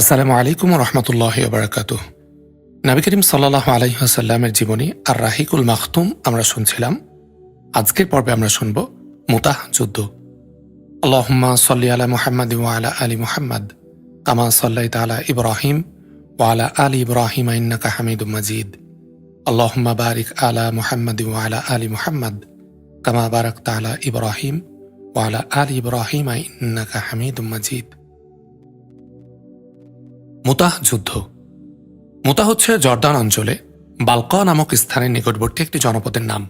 আসসালামু আলাইকুম রহমতুল্লাহ বারাকাত নবী করিম সাল্লাহ আলাইসাল্লামের জীবনী আর রাহিকুল মাখতুম আমরা শুনছিলাম। আজকের পর্বে আমরা শুনব মুতাহ যুদ্ধ। আল্লাহম্মা সাল্লি আলা মুহাম্মদ ওয়ালা আলী মুহাম্মদ, কামা সাল্লাই তালা ইব্রাহিম ওয়ালা আলী ইব্রাহিম ইন্নাকা হামিদুম মজিদ। আল্লাহম্মা বারিক আলা মুহাম্মদ ওয়ালা আলী মুহাম্মদ, কামা বারাক তালা ইব্রাহিম ওয়ালা আলী ইব্রাহিম ইন্নাকা হামিদুম মজিদ। মুতাহ যুদ্ধ। মুতা হচ্ছে জর্দান অঞ্চলে বালকা নামক স্থানের নিকটবর্তী একটি জনপদের নাম।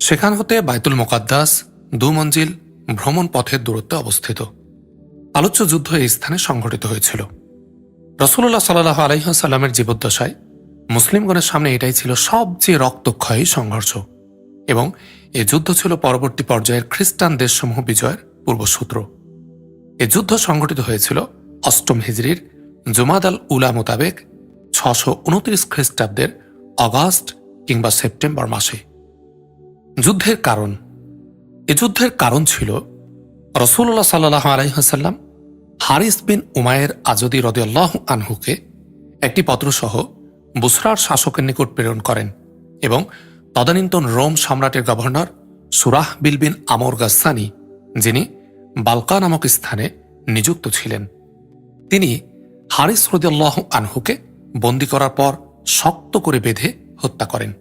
সেখান হতে বাইতুল মোকাদ্দাস, দু মঞ্জিল, ভ্রমণ পথের দূরত্বে অবস্থিত। আলোচ্য যুদ্ধ এই স্থানে সংঘটিত হয়েছিল। রসুল্লাহ সাল্লাহ আলহিহাসাল্লামের জীবদ্দশায় মুসলিমগণের সামনে এটাই ছিল সবচেয়ে রক্তক্ষয়ী সংঘর্ষ এবং এ যুদ্ধ ছিল পরবর্তী পর্যায়ের খ্রিস্টান দেশসমূহ বিজয়ের পূর্বসূত্র। এ যুদ্ধ সংঘটিত হয়েছিল অষ্টম হিজড়ির জুমাদ আল উলা মোতাবেক ছশো উনত্রিশ খ্রিস্টাব্দের অগাস্ট কিংবা সেপ্টেম্বর মাসে। যুদ্ধের কারণ। এ যুদ্ধের কারণ ছিল রসুল্লাহ সাল্লাহ আলাইহাসাল্লাম হারিস বিন উমায়ের আজদি রদিয়াল্লাহ আনহুকে একটি পত্রসহ বুসরার শাসকের নিকট প্রেরণ করেন এবং তদানীন্তন রোম সম্রাটের গভর্নর সুরাহ বিল বিন আমর গাস্সানি, যিনি বালকা নামক স্থানে নিযুক্ত ছিলেন। তিনি হারিস রদিয়াল্লাহ আনহুকে বন্দি করার পর শক্ত করে বেঁধে হত্যা করেন।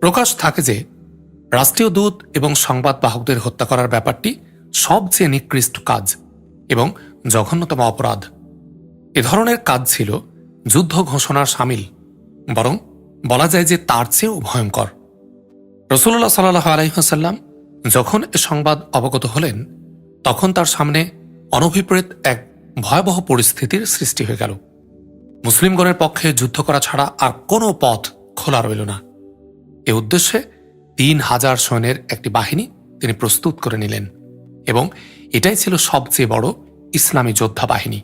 প্রকাশ থাকে যে, রাষ্ট্রীয় দূত এবং সংবাদ বাহকদের হত্যা করার ব্যাপারটি সবচেয়ে নিকৃষ্ট কাজ এবং জঘন্যতম অপরাধ। এ ধরনের কাজ ছিল যুদ্ধ ঘোষণার সামিল, বরং বলা যায় যে তার চেয়েও ভয়ঙ্কর। রসুল্লাহ সাল্লাহ আলাইহাসাল্লাম যখন এ সংবাদ অবগত হলেন, তখন তার সামনে অনভিপ্রেত এক ভয়াবহ পরিস্থিতির সৃষ্টি হয়ে গেল। মুসলিমগণের পক্ষে যুদ্ধ করা ছাড়া আর কোনো পথ খোলা রইল না। এ উদ্দেশ্যে তিন হাজার সৈন্যের একটি বাহিনী তিনি প্রস্তুত করে নিলেন এবং এটাই ছিল সবচেয়ে বড় ইসলামী যোদ্ধা বাহিনী।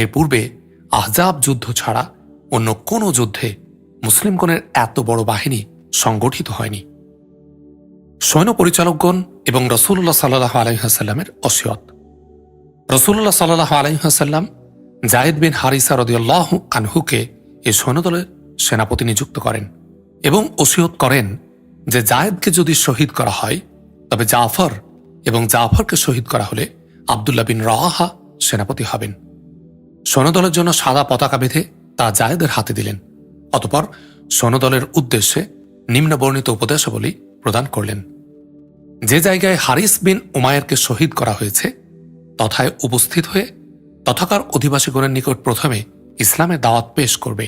এর পূর্বে আহজাব যুদ্ধ ছাড়া অন্য কোনো যুদ্ধে মুসলিমগণের এত বড় বাহিনী সংগঠিত হয়নি। সৈন্য পরিচালকগণ এবং রসুল্লাহ সাল্লাহ আলহাসাল্লামের অসিয়ত রসুল্লাহ সাল্লাহ আলহাসাল্লাম জায়েদ বিন হারিসা রদিয়াল্লাহ আনহুকে এ সৈন্যদলের সেনাপতি নিযুক্ত করেন এবং ওসিয়ত করেন যে জায়েদকে যদি শহীদ করা হয়, তবে জাফর এবং জাফরকে শহীদ করা হলে আবদুল্লাহ বিন রাহা সেনাপতি হবেন। সৈন্যদলের জন্য সাদা পতাকা বেঁধে তা জায়েদের হাতে দিলেন। অতপর সৈন্যদলের উদ্দেশ্যে নিম্নবর্ণিত উপদেশাবলী প্রদান করলেন। যে জায়গায় হারিস বিন উমায়েরকে শহীদ করা হয়েছে তথায় উপস্থিত হয়ে তথাকার অধিবাসীগণের নিকট প্রথমে ইসলামে দাওয়াত পেশ করবে।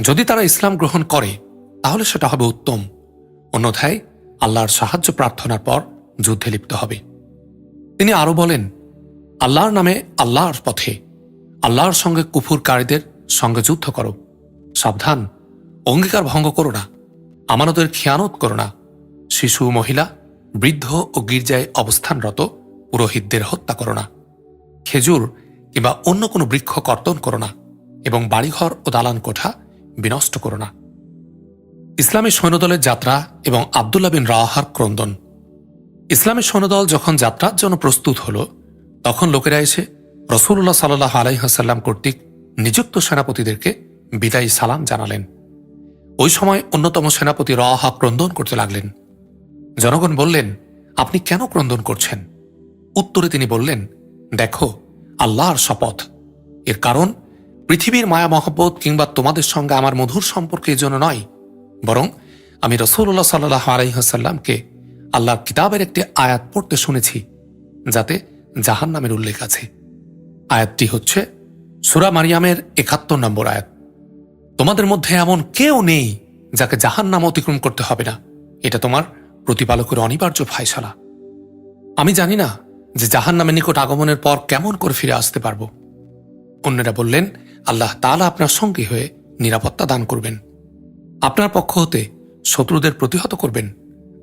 যদি তারা ইসলাম গ্রহণ করে, তাহলে সেটা হবে উত্তম। অন্যথায় আল্লাহর সাহায্য প্রার্থনার পর যুদ্ধে লিপ্ত হবে। তিনি আরও বলেন, আল্লাহর নামে আল্লাহর পথে, আল্লাহর সঙ্গে কুফুরকারীদের সঙ্গে যুদ্ধ করো। সাবধান, অঙ্গীকার ভঙ্গ করো না, আমানতের খেয়ানত করো না। শিশু, মহিলা, বৃদ্ধ ও গির্জায় অবস্থানরত পুরোহিতদের হত্যা করো না, খেজুর কিংবা অন্য কোনো বৃক্ষ কর্তন করো না এবং বাড়িঘর ও দালান কোঠা বিনষ্ট করো না। ইসলামী সৈন্যদলের যাত্রা এবং আবদুল্লাহ বিন রাহার ক্রন্দন। ইসলামী সৈন্যদল যখন যাত্রার জন্য প্রস্তুত হল, তখন লোকেরা এসে রসুল্লাহ সাল্লাহ আলাইহাসাল্লাম কর্তৃক নিযুক্ত সেনাপতিদেরকে বিদায়ী সালাম জানালেন। ওই সময় অন্যতম সেনাপতি রাহা ক্রন্দন করতে লাগলেন। জনগণ বললেন, আপনি কেন ক্রন্দন করছেন? উত্তরে তিনি বললেন, দেখো, আল্লাহর শপথ। এর কারণ, পৃথিবীর মায়া, মহব্বত কিংবা তোমাদের সঙ্গে আমার মধুর সম্পর্ক এই জন্য নয়। বরং, আমি রসুল্লাহ সাল্লাহ আলাইহাসাল্লামকে আল্লাহর কিতাবের একটি আয়াত পড়তে শুনেছি, যাতে জাহান নামের উল্লেখ আছে। আয়াতটি হচ্ছে সুরা মারিয়ামের একাত্তর নম্বর আয়াত। তোমাদের মধ্যে এমন কেউ নেই যাকে জাহান নাম অতিক্রম করতে হবে না। এটা তোমার প্রতিপালকের অনিবার্য ফায়সালা। আমি জানি না যে জাহান নামের নিকট আগমনের পর কেমন করে ফিরে আসতে পারব? অন্যরা বললেন, আল্লাহ তালা আপনার সঙ্গী হয়ে নিরাপত্তা দান করবেন। আপনার পক্ষ হতে শত্রুদের প্রতিহত করবেন।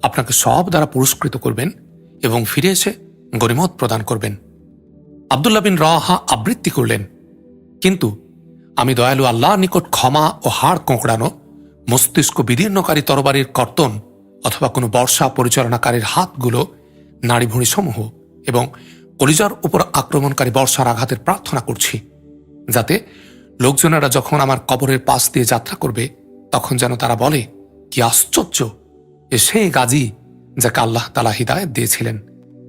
আপনাকে সব দ্বারা পুরস্কৃত করবেন এবং ফিরে এসে গরিমত প্রদান করবেন। আবদুল্লাহ বিন রাহা আবৃত্তি করলেন, কিন্তু আমি দয়ালু আল্লাহর নিকট ক্ষমা ও হাড় কোঁকড়ানো, মস্তিষ্ক বিদীর্ণকারী তরবারির কর্তন অথবা কোনো বর্ষা পরিচালনাকারীর হাতগুলো নাড়িভুঁড়ি সমূহ এবং কলিজার উপর আক্রমণকারী বর্ষার আঘাতের প্রার্থনা করছি, যাতে লোকজনেরা যখন আমার কবরের পাশ দিয়ে যাত্রা করবে, তখন যেন তারা বলে, কি আশ্চর্য! এ সেই গাজী যাকে আল্লাহ তালা হিদায়ত দিয়েছিলেন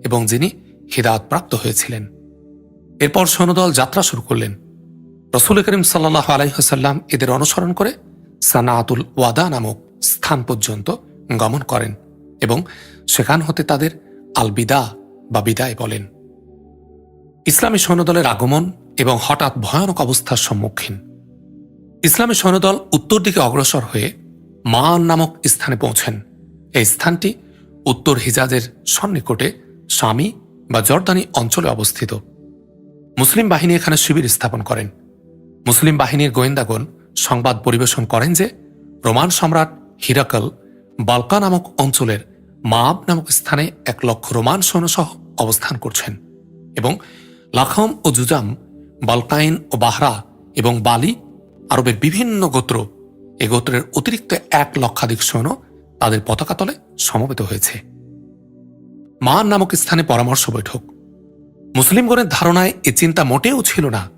এবং যিনি হিদায়ত প্রাপ্ত হয়েছিলেন। এরপর সৈন্যদল যাত্রা শুরু করলেন। রসুল করিম সাল্লাহ আলাইহাল্লাম এদের অনুসরণ করে সানাতুল ওয়াদা নামক স্থান পর্যন্ত গমন করেন এবং সেখান হতে তাদের আলবিদা বা বিদায় বলেন। ইসলামী সৈন্যদলের আগমন এবং হঠাৎ ভয়ানক অবস্থার সম্মুখীন। ইসলামী সৈন্যদল উত্তর দিকে অগ্রসর হয়ে মান নামক স্থানে পৌঁছেন। এই স্থানটি উত্তর হিজাজের সন্নিকটে স্বামী বা জর্দানি অঞ্চলে অবস্থিত। মুসলিম বাহিনী এখানে শিবির স্থাপন করেন। মুসলিম বাহিনীর গোয়েন্দাগণ সংবাদ পরিবেশন করেন যে, রোমান সম্রাট হিরাকল বালকা নামক অঞ্চলের মাব নামক স্থানে এক লক্ষ রোমান সৈন্যসহ অবস্থান করছেন এবং লাখম ও জুজাম, বালকাইন ও বাহরা এবং বালি আরবের বিভিন্ন গোত্র এ গোত্রের অতিরিক্ত এক লক্ষাধিক সৈন্য তাদের পতাকা তলে সমবেত হয়েছে। মান নামক স্থানে পরামর্শ বৈঠক। মুসলিমগণের ধারণায় এ চিন্তা মোটেও ছিল না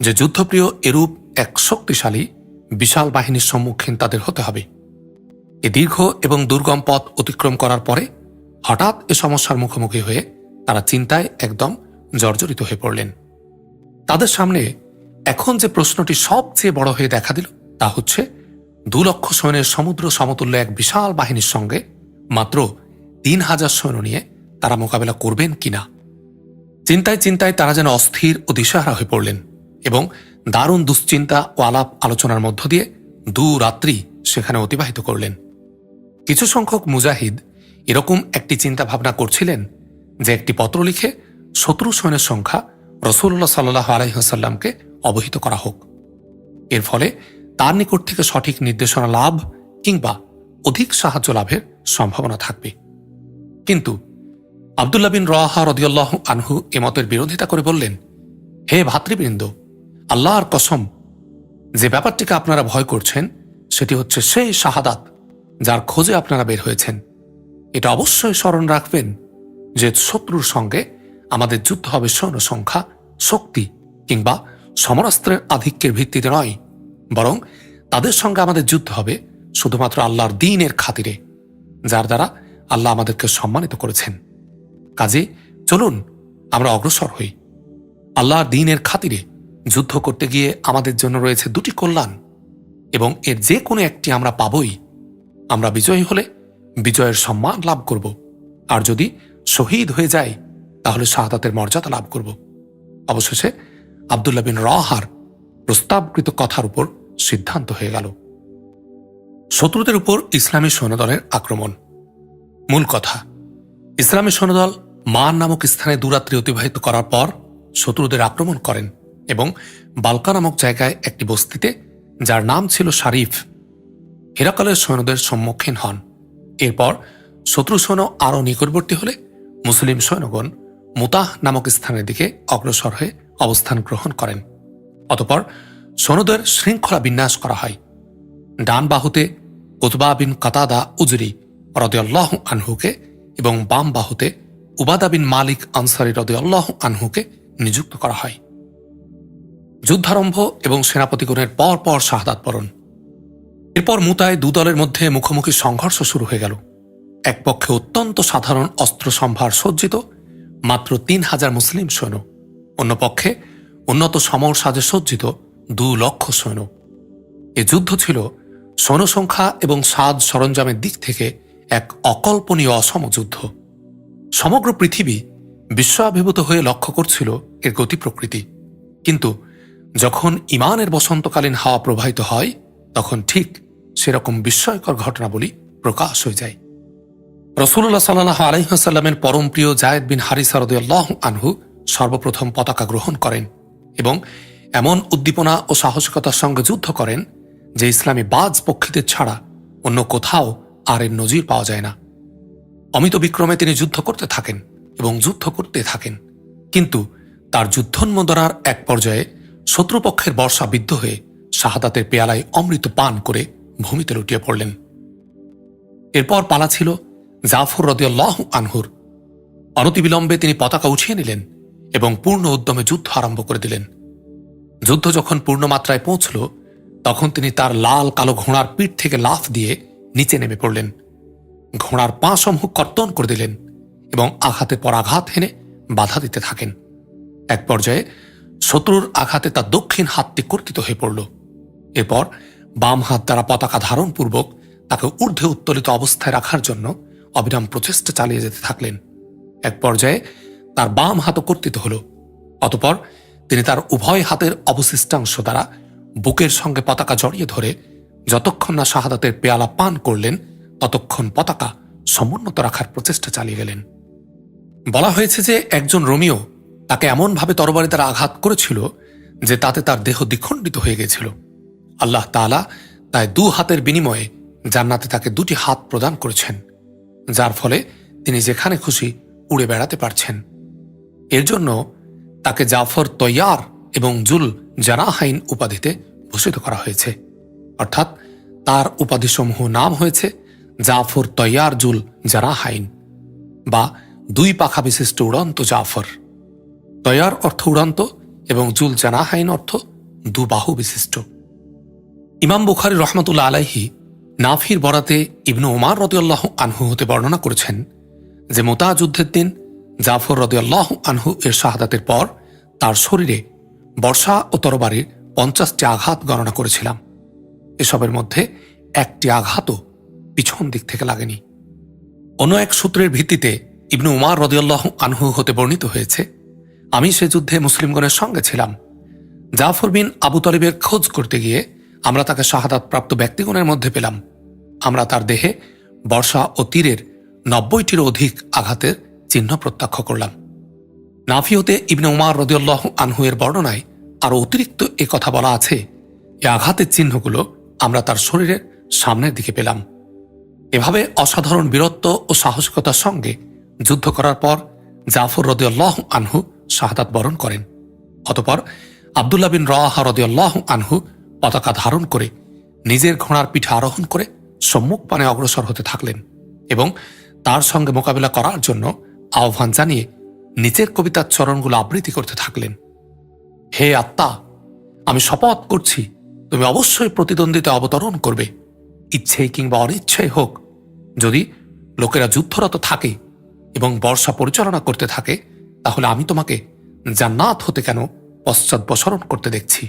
যে যুদ্ধপ্রিয় এরূপ এক শক্তিশালী, বিশাল বাহিনীর সম্মুখীন তাদের হতে হবে। এ দীর্ঘ এবং দুর্গম পথ অতিক্রম করার পরে হঠাৎ এ সমস্যার মুখোমুখি হয়ে তারা চিন্তায় একদম জর্জরিত হয়ে পড়লেন। তাদের সামনে এখন যে প্রশ্নটি সবচেয়ে বড় হয়ে দেখা দিল তা হচ্ছে, দু লক্ষ সৈন্যের সমুদ্র সমতুল্য এক বিশাল বাহিনীর সঙ্গে মাত্র তিন হাজার সৈন্য নিয়ে তারা মোকাবেলা করবেন কিনা? চিন্তায় চিন্তায় তারা যেন অস্থির ও দিশাহারা হয়ে পড়লেন এবং দারুণ দুশ্চিন্তা ও আলাপ আলোচনার মধ্য দিয়ে দু রাত্রি সেখানে অতিবাহিত করলেন। কিছু সংখ্যক মুজাহিদ এরকম একটি চিন্তা ভাবনা করছিলেন যে একটি পত্র লিখে শত্রু সৈন্যের সংখ্যা রসুল্লাহ সাল্লাহ আলাইসাল্লামকে অবহিত করা হোক। এর ফলে তার নিকট থেকে সঠিক নির্দেশনা লাভ কিংবা অধিক সাহায্য লাভের সম্ভাবনা থাকবে। কিন্তু আবদুল্লা বিন রাহা রদিয়াল্লাহ আনহু এমতের বিরোধিতা করে বললেন, হে ভাতৃবৃন্দ, আল্লাহর কসম, যে ব্যাপারটিকে আপনারা ভয় করছেন, সেটি হচ্ছে সেই শাহাদাত যার খোঁজে আপনারা বের হয়েছেন। এটা অবশ্যই স্মরণ রাখবেন যে শত্রুর সঙ্গে আমাদের যুদ্ধ হবে সৈন্য সংখ্যা শক্তি কিংবা সমরাস্ত্রের আধিক্যের ভিত্তিতে নয়, বরং তাদের সঙ্গে আমাদের যুদ্ধ হবে শুধুমাত্র আল্লাহর দিনের খাতিরে, যার দ্বারা আল্লাহ আমাদেরকে সম্মানিত করেছেন। কাজে চলুন আমরা অগ্রসর হই। আল্লাহর দিনের খাতিরে যুদ্ধ করতে গিয়ে আমাদের জন্য রয়েছে দুটি কল্যাণ এবং এর যে কোনো একটি আমরা পাবই। আমরা বিজয়ী হলে বিজয়ের সম্মান লাভ করব। আর যদি শহীদ হয়ে যায় তাহলে শাহাদাতের মর্যাদা লাভ করব। অবশেষে আবদুল্লাহ বিন রহার প্রস্তাবকৃত কথার উপর সিদ্ধান্ত হয়ে গেল। শত্রুদের উপর ইসলামী সৈন্যদলের আক্রমণ। মূল কথা, ইসলামী সৈন্যদল মান নামক স্থানে দুরাত্রি অতিবাহিত করার পর শত্রুদের আক্রমণ করেন এবং বালকা নামক জায়গায় একটি বস্তিতে, যার নাম ছিল শারিফ হেরাকালের সৈন্যদের সম্মুখীন হন। এরপর শত্রু সৈন্য আরও নিকটবর্তী হলে মুসলিম সৈন্যগণ মুতাহ নামক স্থানের দিকে অগ্রসর হয়ে অবস্থান গ্রহণ করেন। অতপর সৈন্যদের শৃঙ্খলা বিন্যাস করা হয়। ডান বাহুতে উতবা বিন কাতাদা উজরি রদিয়াল্লাহ আনহুকে এবং বাম বাহুতে উবাদা বিন মালিক আনসারি রদিয়াল্লাহ আনহুকে নিযুক্ত করা হয়। যুদ্ধারম্ভ এবং সেনাপতিগণের পর পর শাহাদাত বরণ। এরপর মুতায় দু দলের মধ্যে মুখোমুখি সংঘর্ষ শুরু হয়ে গেল। এক পক্ষে অত্যন্ত সাধারণ অস্ত্র সম্ভার সজ্জিত, মাত্র তিন হাজার মুসলিম সৈন্য। অন্য পক্ষে উন্নত সমর সাজে সজ্জিত দু লক্ষ সৈন্য। এ যুদ্ধ ছিল সৈন্যসংখ্যা এবং সাজ সরঞ্জামের দিক থেকে এক অকল্পনীয় অসম যুদ্ধ। সমগ্র পৃথিবী বিশ্বআবিভূত হয়ে লক্ষ্য করছিল এর গতি প্রকৃতি। কিন্তু যখন ইমানের বসন্তকালীন হাওয়া প্রবাহিত হয়, তখন ঠিক সেরকম বিস্ময়কর ঘটনাবলী প্রকাশ হয়ে যায়। রসুল্লাহ সাল্লাহ আলহিহাসাল্লামের পরম প্রিয় জায়দ বিন হারিসারদুল্লাহ আনহু সর্বপ্রথম পতাকা গ্রহণ করেন এবং এমন উদ্দীপনা ও সাহসিকতার সঙ্গে যুদ্ধ করেন যে ইসলামী বাজ পক্ষীদের ছাড়া অন্য কোথাও আর এর নজির পাওয়া যায় না। অমিত বিক্রমে তিনি যুদ্ধ করতে থাকেন এবং যুদ্ধ করতে থাকেন। কিন্তু তার যুদ্ধোন্মোদনার এক পর্যায়ে শত্রুপক্ষের বর্ষা বিদ্ধ হয়ে শাহাদাতের পেয়ালায় অমৃত পান করে ভূমিতে লুটিয়ে পড়লেন। এরপর পালা ছিল জাফর রদিয়াল্লাহ আনহুর। অনতিবিলম্বে তিনি পতাকা উঠিয়ে নিলেন এবং পূর্ণ উদ্যমে যুদ্ধ আরম্ভ করে দিলেন। যুদ্ধ যখন পূর্ণমাত্রায় পৌঁছল, তখন তিনি তার লাল কালো ঘোড়ার পিঠ থেকে লাফ দিয়ে নিচে নেমে পড়লেন। ঘোড়ার পা সমূহ কর্তন করে দিলেন এবং আঘাতের পর আঘাত হেনে বাধা দিতে থাকেন। এক পর্যায়ে শত্রুর আঘাতে তার দক্ষিণ হাতটি কর্তিত হয়ে পড়ল। এরপর বাম হাত দ্বারা পতাকা ধারণ পূর্বক তাকে ঊর্ধ্বে উত্তোলিত অবস্থায় রাখার জন্য অবিরাম প্রচেষ্টা চালিয়ে যেতে থাকলেন। এক পর্যায়ে তার বাম হাতও কর্তিত হল। অতপর তিনি তার উভয় হাতের অবশিষ্টাংশ দ্বারা বুকের সঙ্গে পতাকা জড়িয়ে ধরে যতক্ষণ না শাহাদাতের পেয়ালা পান করলেন, ততক্ষণ পতাকা সমুন্নত রাখার প্রচেষ্টা চালিয়ে গেলেন। বলা হয়েছে যে একজন রোমিও তাকে এমনভাবে তরবারি দ্বারা আঘাত করেছিল যে তাতে তার দেহ দ্বিখণ্ডিত হয়ে গেছিল। আল্লাহ তাআলা তাই দু হাতের বিনিময়ে জান্নাতে তাকে দুটি হাত প্রদান করেছেন, যার ফলে তিনি যেখানে খুশি উড়ে বেড়াতে পারছেন। এর জন্য তাকে জাফর তৈয়ার এবং জুল জানাহাইন উপাধিতে ভূষিত করা হয়েছে। অর্থাৎ তার উপাধিসমূহ নাম হয়েছে জাফর তৈয়ার জুল জানাহাইন বা দুই পাখা বিশিষ্ট উড়ন্ত জাফর। তৈয়ার অর্থ উড়ন্ত এবং জুল জানাহাইন অর্থ দুবাহু বিশিষ্ট। ইমাম বুখারি রহমতুল্লাহ আলাইহি নাফির বরাতে ইবনু ওমার রদিয়াল্লাহ আনহু হতে বর্ণনা করেছেন যে মোতা যুদ্ধের দিন জাফর রদিয়াল্লাহ আনহু এর শাহাদাতের পর তার শরীরে বর্ষা ও তরবারির পঞ্চাশটি আঘাত গণনা করেছিলাম। এসবের মধ্যে একটি আঘাতও পিছন দিক থেকে লাগেনি। অন্য এক সূত্রের ভিত্তিতে ইবনু উমার রদিয়াল্লাহ আনহু হতে বর্ণিত হয়েছে, আমি সে যুদ্ধে মুসলিমগণের সঙ্গে ছিলাম। জাফর বিন আবু তলিবের খোঁজ করতে গিয়ে আমরা তাকে শাহাদাত প্রাপ্ত ব্যক্তিগণের মধ্যে পেলাম। আমরা তার দেহে বর্ষা ও তীরের নব্বইটির অধিক আঘাতের চিহ্ন প্রত্যক্ষ করলাম। নাফিওতে ইবনে উমার রদিউল্লাহ আনহু এর বর্ণনায় আরও অতিরিক্ত এ কথা বলা আছে, এ আঘাতের চিহ্নগুলো আমরা তার শরীরের সামনের দিকে পেলাম। এভাবে অসাধারণ বীরত্ব ও সাহসিকতার সঙ্গে যুদ্ধ করার পর জাফর রদিউল্লাহ আনহু শাহাদাত বরণ করেন। অতপর আবদুল্লাহ বিন রাহা রদিউল্লাহ আনহু পতাকা ধারণ করে নিজের ঘোড়ার পিঠে আরোহণ করে সম্মুখ পানে অগ্রসর হতে থাকলেন এবং তার সঙ্গে মোকাবিলা করার জন্য আহ্বান জানিয়ে নিজের কবিতার চরণগুলো আবৃত্তি করতে থাকলেন। হে আত্মা, আমি শপথ করছি, তুমি অবশ্যই প্রতিদ্বন্দ্বিতা অবতরণ করবে। ইচ্ছেই কিংবা অনিচ্ছেই হোক, যদি লোকেরা যুদ্ধরত থাকে এবং বর্ষা পরিচালনা করতে থাকে, তাহলে আমি তোমাকে জান্নাত হতে কেন পশ্চাৎপসরণ করতে দেখছি।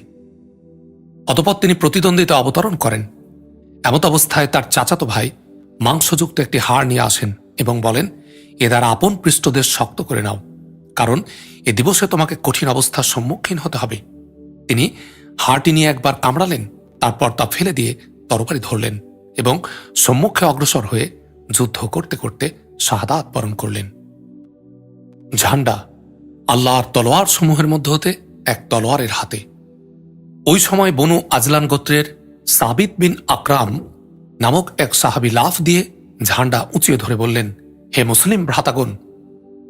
অতপর তিনি প্রতিদ্বন্দ্বিতা অবতরণ করেন। এমত অবস্থায় তার চাচাতো ভাই মাংসযুক্ত একটি হাড় নিয়ে আসেন এবং বলেন, এ দ্বারা আপন পৃষ্ঠদের শক্ত করে নাও, কারণ এ দিবসে তোমাকে কঠিন অবস্থার সম্মুখীন হতে হবে। তিনি হাড়টি নিয়ে একবার কামড়ালেন, তারপর তা ফেলে দিয়ে তরবারি ধরলেন এবং সম্মুখে অগ্রসর হয়ে যুদ্ধ করতে করতে শাহাদাত বরণ করলেন। ঝান্ডা আল্লাহর তলোয়ার সমূহের মধ্যে হতে এক তলোয়ারের হাতে ওই সময় বনু আজলান গোত্রের সাবিত বিন আকরাম নামক এক সাহাবি লাফ দিয়ে ঝান্ডা উঁচিয়ে ধরে বললেন, হে মুসলিম ভ্রাতাগণ,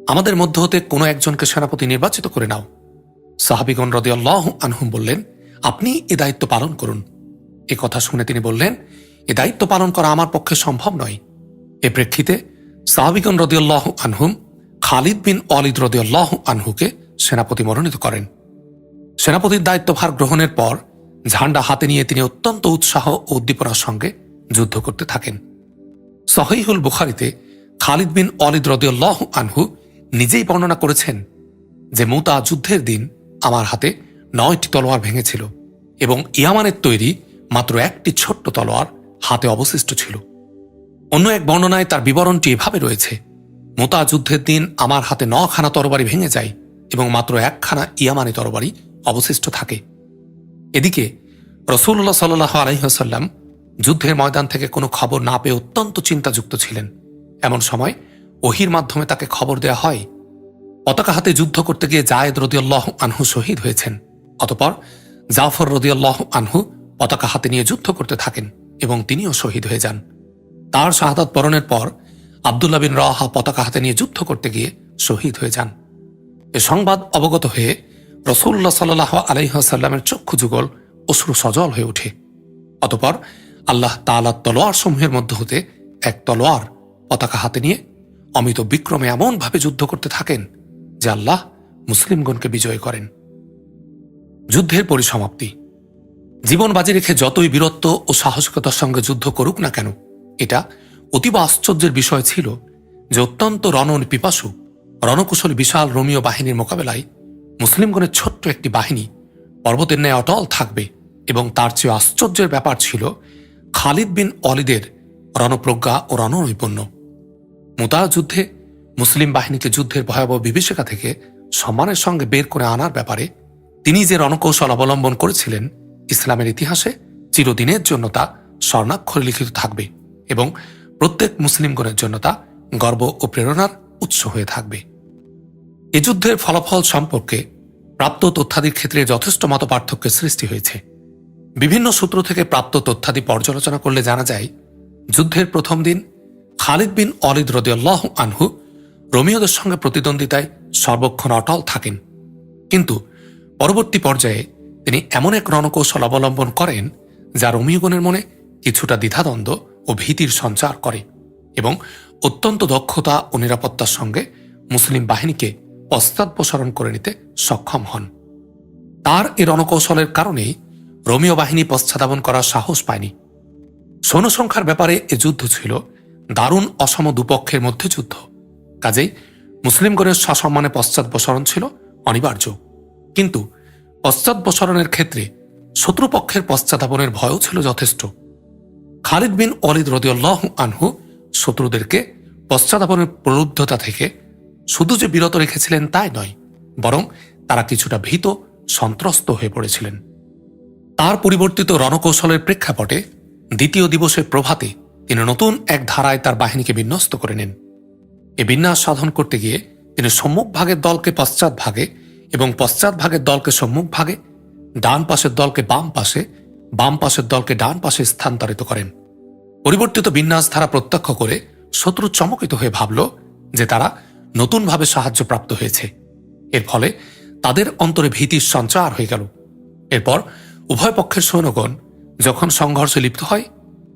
আমাদের মধ্য হতে কোনো একজনকে সেনাপতি নির্বাচিত করে নাও। সাহাবিগণ রদে আল্লাহ আনহুম বললেন, আপনি এ দায়িত্ব পালন করুন। এ কথা শুনে তিনি বললেন, এ দায়িত্ব পালন করা আমার পক্ষে সম্ভব নয়। এ প্রেক্ষিতে সাহাবিগণ রদিয়াল্লাহ আনহুম খালিদ বিন অলিদ রদিয়াল্লাহ আনহুকে সেনাপতি মনোনীত করেন। সেনাপতির দায়িত্বভার গ্রহণের পর ঝান্ডা হাতে নিয়ে তিনি অত্যন্ত উৎসাহ ও উদ্দীপনার সঙ্গে যুদ্ধ করতে থাকেন। সহিহুল বুখারিতে খালিদ বিন অলিদ রদিউল্লাহ আনহু নিজেই বর্ণনা করেছেন যে মুতা যুদ্ধের দিন আমার হাতে নয়টি তলোয়ার ভেঙেছিল এবং ইয়ামানের তৈরি মাত্র একটি ছোট্ট তলোয়ার হাতে অবশিষ্ট ছিল। অন্য এক বর্ণনায় তার বিবরণটি এভাবে রয়েছে, মোতা যুদ্ধের দিন আমার হাতে নখানা তরবারি ভেঙে যায় এবং মাত্র একখানা ইয়ামানি তরবারি অবশিষ্ট থাকে। এদিকে রসুল্লাহ সাল্লাহ আলহিহাসাল্লাম যুদ্ধের ময়দান থেকে কোনো খবর না পেয়ে অত্যন্ত চিন্তাযুক্ত ছিলেন। এমন সময় ওহির মাধ্যমে তাকে খবর দেয়া হয়, পতাকা হাতে যুদ্ধ করতে গিয়ে জায়েদ রদিয়াল্লাহ আনহু শহীদ হয়েছেন। অতপর জাফর রদিয়াল্লাহ আনহু পতাকা হাতে নিয়ে যুদ্ধ করতে থাকেন এবং তিনিও শহীদ হয়ে যান। তার শাহাদাত বরণের পর আবদুল্লাহ বিন রাহা পতাকা হাতে নিয়ে যুদ্ধ করতে গিয়ে শহীদ হয়ে যান। এ সংবাদ অবগত হয়ে রসুল্লাহ সাল্লাহ আলাইসাল্লামের চক্ষু যুগল অশ্রু সজল হয়ে ওঠে। অতপর আল্লাহ তালা তলোয়ার সমূহের মধ্য হতে এক তলোয়ার পতাকা হাতে নিয়ে অমিত বিক্রমে এমনভাবে যুদ্ধ করতে থাকেন যে আল্লাহ মুসলিমগণকে বিজয় করেন। যুদ্ধের পরিসমাপ্তি। জীবন বাজি রেখে যতই বীরত্ব ও সাহসিকতার সঙ্গে যুদ্ধ করুক না কেন, এটা অতীব আশ্চর্যের বিষয় ছিল যে অত্যন্ত রণন পিপাসু, রণকুশল বিশাল রোমীয় বাহিনীর মোকাবেলায় মুসলিমগণের ছোট্ট একটি বাহিনী পর্বতের ন্যায় অটল থাকবে এবং তার চেয়ে আশ্চর্যের ব্যাপার ছিল খালিদ বিন অলিদের রণপ্রজ্ঞা ও রণনৈপুণ্য। মুতা যুদ্ধে, মুসলিম বাহিনীকে যুদ্ধের ভয়াবহ বিভীষিকা থেকে সম্মানের সঙ্গে বের করে আনার ব্যাপারে তিনি যে রণকৌশল অবলম্বন করেছিলেন, ইসলামের ইতিহাসে চিরদিনের জন্য তা স্বর্ণাক্ষরে লিখিত থাকবে এবং প্রত্যেক মুসলিমগণের জন্য তা গর্ব ও প্রেরণার উৎস হয়ে থাকবে। এ যুদ্ধের ফলাফল সম্পর্কে প্রাপ্ত তথ্যাদির ক্ষেত্রে যথেষ্ট মত পার্থক্যের সৃষ্টি হয়েছে। বিভিন্ন সূত্র থেকে প্রাপ্ত তথ্যাদি পর্যালোচনা করলে জানা যায়, যুদ্ধের প্রথম দিন খালিদ বিন অলিদ রদিয়াল্লাহ আনহু রোমিওদের সঙ্গে প্রতিদ্বন্দ্বিতায় সর্বক্ষণ অটল থাকেন। কিন্তু পরবর্তী পর্যায়ে তিনি এমন এক রণকৌশল অবলম্বন করেন যা রোমিওগণের মনে কিছুটা দ্বিধাদ্বন্দ্ব ও ভীতির সঞ্চার করে এবং অত্যন্ত দক্ষতা ও নিরাপত্তার সঙ্গে মুসলিম বাহিনীকে পশ্চাৎপসারণ করে নিতে সক্ষম হন। তার এ রণকৌশলের কারণেই রোমিও বাহিনী পশ্চাদাবন করার সাহস পায়নি। সৈন্যসংখ্যার ব্যাপারে এ যুদ্ধ ছিল দারুণ অসম দুপক্ষের মধ্যে যুদ্ধ। কাজেই মুসলিমগণের সসম্মানে পশ্চাৎপসরণ ছিল অনিবার্য। কিন্তু পশ্চাদপসরণের ক্ষেত্রে শত্রুপক্ষের পশ্চাতাপনের ভয়ও ছিল যথেষ্ট। খালিদ বিন অলিদ রদিউল্লাহ আনহু শত্রুদেরকে পশ্চাতাপনের প্রলুব্ধতা থেকে শুধু যে বিরত রেখেছিলেন তাই নয়, বরং তারা কিছুটা ভীত, সন্ত্রস্ত হয়ে পড়েছিলেন। তার পরিবর্তিত রণকৌশলের প্রেক্ষাপটে দ্বিতীয় দিবসের প্রভাতে তিনি নতুন এক ধারায় তার বাহিনীকে বিন্যস্ত করে নেন। এ বিন্যাস সাধন করতে গিয়ে তিনি সম্মুখ ভাগের দলকে পশ্চাৎ ভাগে এবং পশ্চাৎ ভাগের দলকে সম্মুখ ভাগে, ডান পাশের দলকে বাম পাশে, বাম পাশের দলকে ডান পাশে স্থানান্তরিত করেন। পরিবর্তিত বিন্যাস ধারা প্রত্যক্ষ করে শত্রু চমকিত হয়ে ভাবল যে তারা নতুনভাবে সাহায্য প্রাপ্ত হয়েছে। এর ফলে তাদের অন্তরে ভীতির সঞ্চার হয়ে গেল। এরপর উভয় পক্ষের সৈন্যগণ যখন সংঘর্ষে লিপ্ত হয়,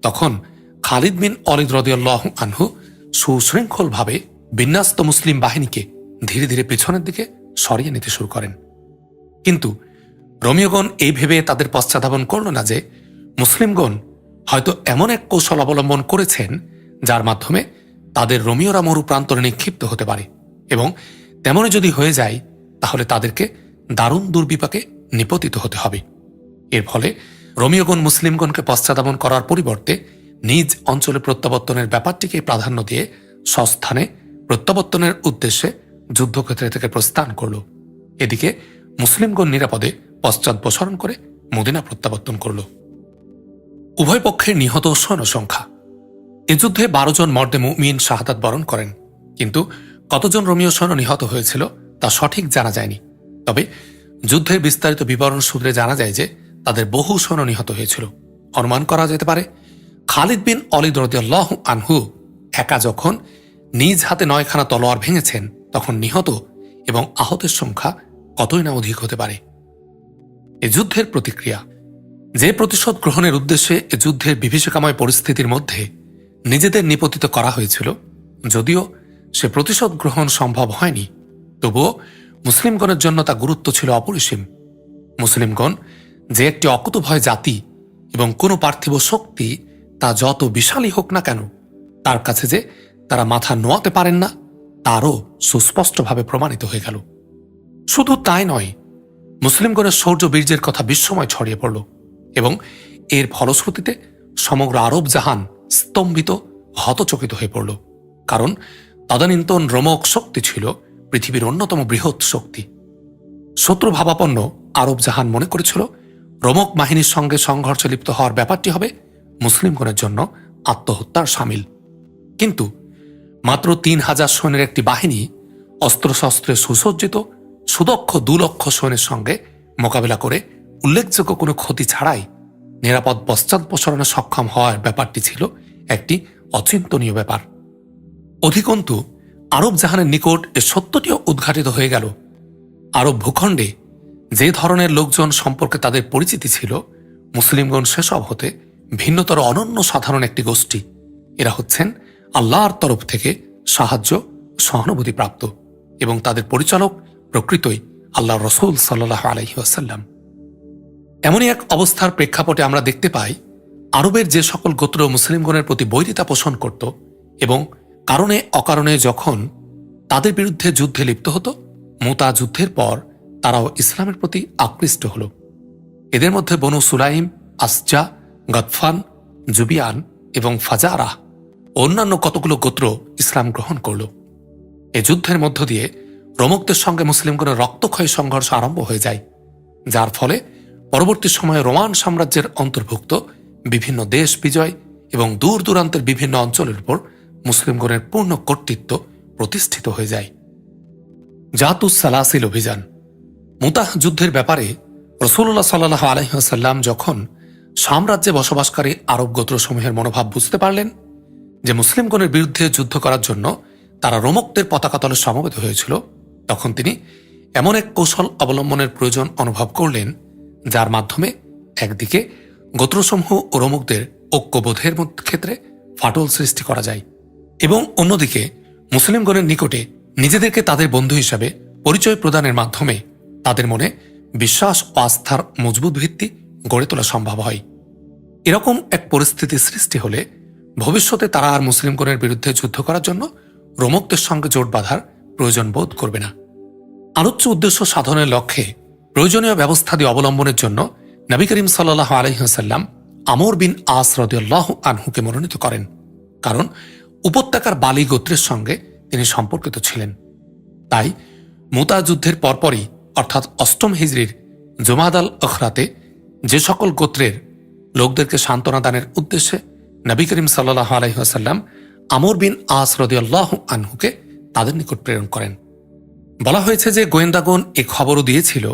তখন খালিদ বিন অলিদ রদিয়াল্লাহ আনহু সুশৃঙ্খলভাবে বিন্যাস্ত মুসলিম বাহিনীকে ধীরে ধীরে পেছনের দিকে সরিয়ে নিতে শুরু করেন। কিন্তু রোমিওগণ এই ভেবে তাদের পশ্চাধাবন করল না যে, মুসলিমগণ হয়তো এমন এক কৌশল অবলম্বন করেছেন, যার মাধ্যমে তাদের রোমিওরা মরু প্রান্তরে নিক্ষিপ্ত হতে পারে এবং তেমনই যদি হয়ে যায়, তাহলে তাদেরকে দারুণ দুর্বিপাকে নিপতিত হতে হবে। এর ফলে রোমিওগণ মুসলিমগণকে পশ্চাদাবন করার পরিবর্তে নিজ অঞ্চলে প্রত্যাবর্তনের ব্যাপারটিকে প্রাধান্য দিয়ে সস্থানে প্রত্যাবর্তনের উদ্দেশ্যে যুদ্ধক্ষেত্রে থেকে প্রস্থান করল। এদিকে মুসলিমগণ নিরাপদে পশ্চাৎপসরণ করে মদিনা প্রত্যাবর্তন করল। উভয় পক্ষের নিহত সৈন্য সংখ্যা এ যুদ্ধে বারো জন মর্দে মুমিন শাহাদাত বরণ করেন। কিন্তু কতজন রোমিও সৈন্য নিহত হয়েছিল তা সঠিক জানা যায়নি। তবে যুদ্ধের বিস্তারিত বিবরণ সূত্রে জানা যায় যে তাদের বহু সৈন্য নিহত হয়েছিল। অনুমান করা যেতে পারে, খালিদ বিন অলিদ রদিয়াল্লাহ আনহু একা যখন নিজ হাতে নয়খানা তলোয়ার ভেঙেছেন, তখন নিহত এবং আহতের সংখ্যা কতই না অধিক হতে পারে। এ যুদ্ধের প্রতিক্রিয়া, যে প্রতিশোধ গ্রহণের উদ্দেশ্যে এ যুদ্ধের বিভীষিকাময় পরিস্থিতির মধ্যে নিজেদের নিপতিত করা হয়েছিল। যদিও সে প্রতিশোধ গ্রহণ সম্ভব হয়নি, তবুও মুসলিমগণের জন্য তা গুরুত্ব ছিল অপরিসীম। মুসলিমগণ যে একটি অকুতভয় জাতি এবং কোনো পার্থিব শক্তি তা যত বিশালই হোক না কেন, তার কাছে যে তারা মাথা নোয়াতে পারেন না, তারও সুস্পষ্টভাবে প্রমাণিত হয়ে গেল। শুধু তাই নয়, মুসলিমগণের শৌর্য বীর্যের কথা বিশ্বময় ছড়িয়ে পড়ল এবং এর ফলশ্রুতিতে সমগ্র আরব জাহান স্তম্ভিত, হতচকিত হয়ে পড়ল। কারণ তদানীন্তন রোমক শক্তি ছিল পৃথিবীর অন্যতম বৃহৎ শক্তি। শত্রু ভাবাপন্ন আরব জাহান মনে করেছিল, রোমক বাহিনীর সঙ্গে সংঘর্ষে লিপ্ত হওয়ার ব্যাপারটি হবে মুসলিমগণের জন্য আত্মহত্যার সামিল। কিন্তু মাত্র তিন হাজার সৈন্যের একটি বাহিনী অস্ত্রশস্ত্রে সুসজ্জিত, সুদক্ষ দুলক্ষ সৈন্যের সঙ্গে মোকাবিলা করে উল্লেখযোগ্য কোনো ক্ষতি ছাড়াই নিরাপদ পশ্চাৎপসরণে সক্ষম হওয়ার ব্যাপারটি ছিল একটি অচিন্তনীয় ব্যাপার। অধিকন্তু, আরব জাহানের নিকট এ সত্যটিও উদ্ঘাটিত হয়ে গেল। আরব ভূখণ্ডে যে ধরনের লোকজন সম্পর্কে তাদের পরিচিতি ছিল, মুসলিমগণ সেসব হতে ভিন্নতর অনন্য সাধারণ একটি গোষ্ঠী। এরা হচ্ছেন আল্লাহর তরফ থেকে সাহায্য সহানুভূতি প্রাপ্ত এবং তাদের পরিচালক প্রকৃতই আল্লাহ রসুল সাল্লাহ আলহি আসাল্লাম এমনই এক অবস্থার প্রেক্ষাপটে আমরা দেখতে পাই, আরবের যে সকল গোত্র মুসলিমগণের প্রতি বৈরিতা পোষণ করত এবং কারণে অকারণে যখন তাদের বিরুদ্ধে যুদ্ধে লিপ্ত হতো, মোতা যুদ্ধের পর তারাও ইসলামের প্রতি আকৃষ্ট হল। এদের মধ্যে বনু সুলাইম, আসজা, গতফান, জুবিয়ান এবং ফাজারা অন্যান্য কতগুলো গোত্র ইসলাম গ্রহণ করল। এ যুদ্ধের মধ্য দিয়ে রোমকদের সঙ্গে মুসলিমগণের রক্তক্ষয়ী সংঘর্ষ আরম্ভ হয়ে যায়, যার ফলে পরবর্তী সময়ে রোমান সাম্রাজ্যের অন্তর্ভুক্ত বিভিন্ন দেশ বিজয় এবং দূর দূরান্তের বিভিন্ন অঞ্চলের উপর মুসলিমগণের পূর্ণ কর্তৃত্ব প্রতিষ্ঠিত হয়ে যায়। জাতুস সালাসিল অভিযান। মুতাহ যুদ্ধের ব্যাপারে রসুল্লাহ সাল্লাহ আলহিহাসাল্লাম যখন সাম্রাজ্যে বসবাসকারী আরব গোত্রসমূহের মনোভাব বুঝতে পারলেন যে মুসলিমগণের বিরুদ্ধে যুদ্ধ করার জন্য তারা রোমকদের পতাকাতলে সমবেত হয়েছিল, তখন তিনি এমন এক কৌশল অবলম্বনের প্রয়োজন অনুভব করলেন যার মাধ্যমে একদিকে গোত্রসমূহ ও রোমকদের ঐক্যবোধের ক্ষেত্রে ফাটল সৃষ্টি করা যায় এবং অন্যদিকে মুসলিমগণের নিকটে নিজেদেরকে তাদের বন্ধু হিসাবে পরিচয় প্রদানের মাধ্যমে তাদের মনে বিশ্বাস ও আস্থার মজবুত ভিত্তি গড়ে তোলা সম্ভব হয়। এরকম এক পরিস্থিতি সৃষ্টি হলে ভবিষ্যতে তারা আর মুসলিমগণের বিরুদ্ধে যুদ্ধ করার জন্য রোমকদের সঙ্গে জোট বাঁধার প্রয়োজন বোধ করবে না। আলোচ্য উদ্দেশ্য সাধনের লক্ষ্যে প্রয়োজনীয় ব্যবস্থা দিয়ে অবলম্বনের জন্য নবী করিম সাল্লাহ আলহিহাসাল্লাম আমর বিন আস রদিয়াল্লাহ আনহুকে মনোনীত করেন, কারণ উপত্যকার বালি গোত্রের সঙ্গে তিনি সম্পর্কিত ছিলেন। তাই মুতা যুদ্ধের পরপরই, অর্থাৎ অষ্টম হিজড়ির জমাদ আল অখরাতে যে সকল গোত্রের লোকদেরকে সান্ত্বনা দানের উদ্দেশ্যে নবী করিম সাল্লাহ আলহিহাসাল্লাম আমর বিন আস রদিয়াল্লাহ আনহুকে তাদের নিকট প্রেরণ করেন। বলা হয়েছে যে গোয়েন্দাগণ এ খবরও দিয়েছিল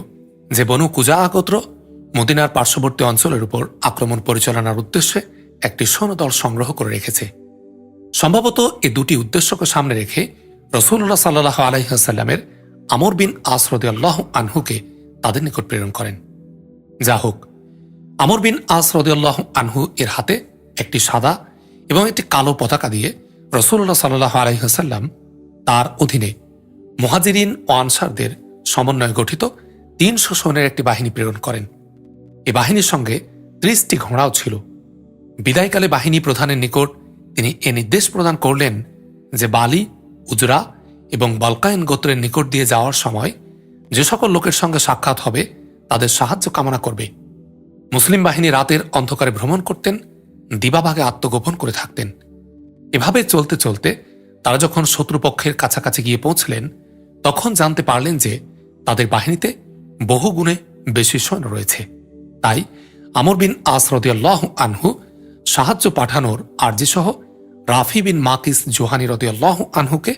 যে বনু কুজা গোত্র মদিনার পার্শ্ববর্তী অঞ্চলের উপর আক্রমণ পরিচালনার উদ্দেশ্যে একটি সৈন্যদল সংগ্রহ করে রেখেছে। সম্ভবত এ দুটি উদ্দেশ্যকে সামনে রেখে রসুল্লাহ সাল্লাহ আলাইসাল্লামের আমর বিন আসরদ আল্লাহ আনহুকে তাদের নিকট প্রেরণ করেন। যা হোক, আমর বিন আসরদ আল্লাহ আনহু এর হাতে একটি সাদা এবং একটি কালো পতাকা দিয়ে রসুল্লাহ সাল্লাহ আলাইসাল্লাম তার অধীনে মহাজিরিন ও আনসারদের সমন্বয়ে গঠিত তিনশো সৈন্যের একটি বাহিনী প্রেরণ করেন। এ বাহিনীর সঙ্গে ত্রিশটি ঘোড়াও ছিল। বিদায়কালে বাহিনী প্রধানের নিকট তিনি এ নির্দেশ প্রদান করলেন যে বালি, উজরা এবং বলকায়ন গোত্রের নিকট দিয়ে যাওয়ার সময় যে সকল লোকের সঙ্গে সাক্ষাৎ হবে, তাদের সাহায্য কামনা করবে। মুসলিম বাহিনী রাতের অন্ধকারে ভ্রমণ করতেন, দিবাভাগে আত্মগোপন করে থাকতেন। এভাবে চলতে চলতে তারা যখন শত্রুপক্ষের কাছাকাছি গিয়ে পৌঁছলেন, তখন জানতে পারলেন যে তাদের বাহিনীতে বহু গুণে বেশি সৈন্য রয়েছে। তাই আমর বিন আসরদিয়াল্লাহ আনহু সাহায্য পাঠানোর আর্জিসহ রাফি বিন মাকিস জোহানি রদিয়াল্লাহ আনহুকে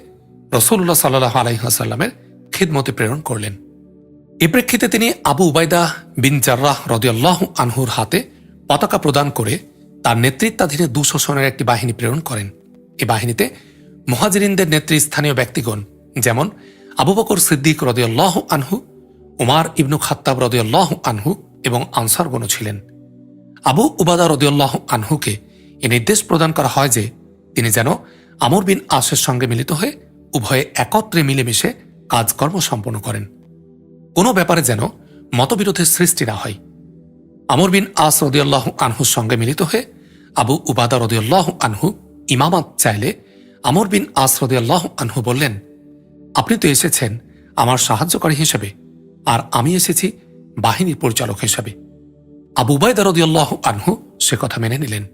রসুল্লাহ সাল্লাহ আলাইহাসাল্লামের খিদমতে প্রেরণ করলেন। এ প্রেক্ষিতে তিনি আবু উবাইদা বিন জার্রাহ রদিয়াল্লাহ আনহুর হাতে পতাকা প্রদান করে তার নেতৃত্বাধীনে দুশো সনের একটি বাহিনী প্রেরণ করেন। এ বাহিনীতে মহাজিরিনদের নেতৃস্থানীয় ব্যক্তিগণ, যেমন আবু বকর সিদ্দিক রদিয়াল্লাহ আনহু উমার ইবনু খাত্তাব রদিয়াল্লাহ আনহু এবং আনসারগণও ছিলেন। আবু উবাদা রদিয়াল্লাহ আনহুকে এ নির্দেশ প্রদান করা হয় যে, তিনি যেন আমর বিন আসের সঙ্গে মিলিত হয়ে উভয়ে একত্রে মিলেমিশে কাজকর্ম সম্পন্ন করেন। কোনো ব্যাপারে যেন মতবিরোধের সৃষ্টি না হয়। আমর বিন আস রদিয়াল্লাহ আনহুর সঙ্গে মিলিত হয়ে আবু উবাদা রদিয়াল্লাহ আনহু ইমামাত চাইলে আমর বিন আস রদিয়াল্লাহ আনহু বললেন, আপনি তো এসেছেন আমার সাহায্যকারী হিসেবে। আর আমি এসেছি বাহিনীর পরিচালক হিসাবে। আবু উবায়দা রদিয়াল্লাহ আনহু সে কথা মেনে নিলেন।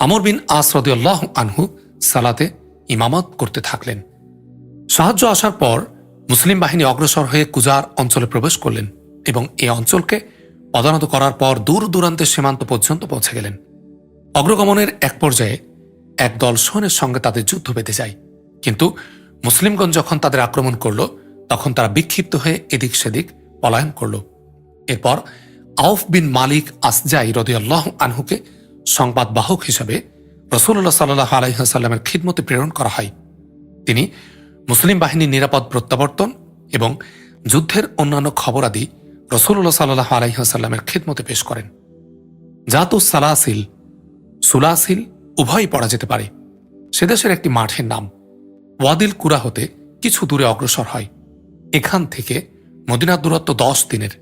আমর বিন আস রদিয়াল্লাহ আনহু সালাতে ইমামত করতে থাকলেন। সাহায্য আসার পর মুসলিম বাহিনী অগ্রসর হয়ে কুজার অঞ্চলে প্রবেশ করলেন এবং এ অঞ্চলকে পদানত করার পর দূর দূরান্তের সীমান্ত পর্যন্ত পৌঁছে গেলেন। অগ্রগমনের এক পর্যায়ে এক দল সৈন্যের সঙ্গে তাদের যুদ্ধ পেতে যায়। কিন্তু মুসলিমগঞ্জ যখন তাদের আক্রমণ করল তখন তারা বিক্ষিপ্ত হয়ে এদিক সেদিক পলায়ন করল। এরপর আউফ বিন মালিক আসজাই রদিয়াল্লাহ আনহুকে সংবাদ বাহক হিসাবে রসুল্লাহ সাল্লাহ আলাইসাল্লামের খিদমতে প্রেরণ করা হয়। তিনি মুসলিম বাহিনীর নিরাপদ প্রত্যাবর্তন এবং যুদ্ধের অন্যান্য খবরাদি রসুল্লাহ সাল্লাহ আলাইসাল্লামের খিদমতে পেশ করেন। জাতু সালাসিল, সুলাসিল উভয়ই পড়া যেতে পারে। সে দেশের একটি মাঠের নাম। ওয়াদিল কুরা হতে কিছু দূরে অগ্রসর হয়। এখান থেকে মদিনার দূরত্ব দশ দিনের।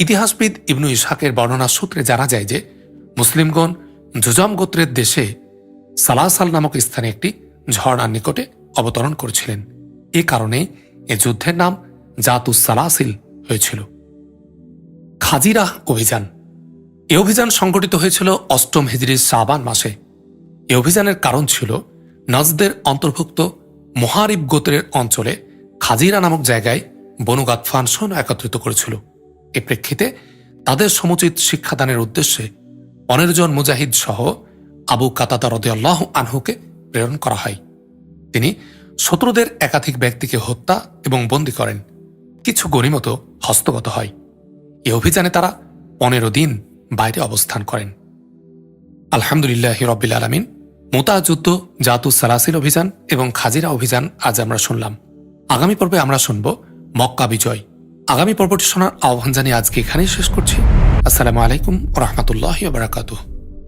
ইতিহাসবিদ ইবনু ইসাকের বর্ণনা সূত্রে জানা যায় যে, মুসলিমগণ জুজাম গোত্রের দেশে সালাসাল নামক স্থানে একটি ঝর্ণার নিকটে অবতরণ করেছিলেন। এ কারণে এ যুদ্ধের নাম জাতুস সালাসিল হয়েছিল। খাজিরা অভিযান। এ অভিযান সংগঠিত হয়েছিল অষ্টম হিজরির শাবান মাসে। এ অভিযানের কারণ ছিল নজদের অন্তর্ভুক্ত মহারিব গোত্রের অঞ্চলে খাজিরা নামক জায়গায় বনু গাতফান সৈন্য একত্রিত করেছিল। এ প্রেক্ষিতে তাদের সমুচিত শিক্ষাদানের উদ্দেশ্যে পনেরো জন মুজাহিদ সহ আবু কাতাতা রদিয়াল্লাহ আনহুকে প্রেরণ করা হয়। তিনি শত্রুদের একাধিক ব্যক্তিকে হত্যা এবং বন্দী করেন। কিছু গণিমত হস্তগত হয়। এ অভিযানে তারা পনেরো দিন বাইরে অবস্থান করেন। আলহামদুলিল্লাহ রব্বিল আলমিন মোতা যুদ্ধ জাতু সালাসিল অভিযান এবং খাজিরা অভিযান আজ আমরা শুনলাম। আগামী পর্বে আমরা শুনব মক্কা বিজয়। আগামী পর্বটি শোনার আহ্বান জানিয়ে আজকে এখানেই শেষ করছি। আসসালামু আলাইকুম রহমতুল্লাহ বারাকাতুহ।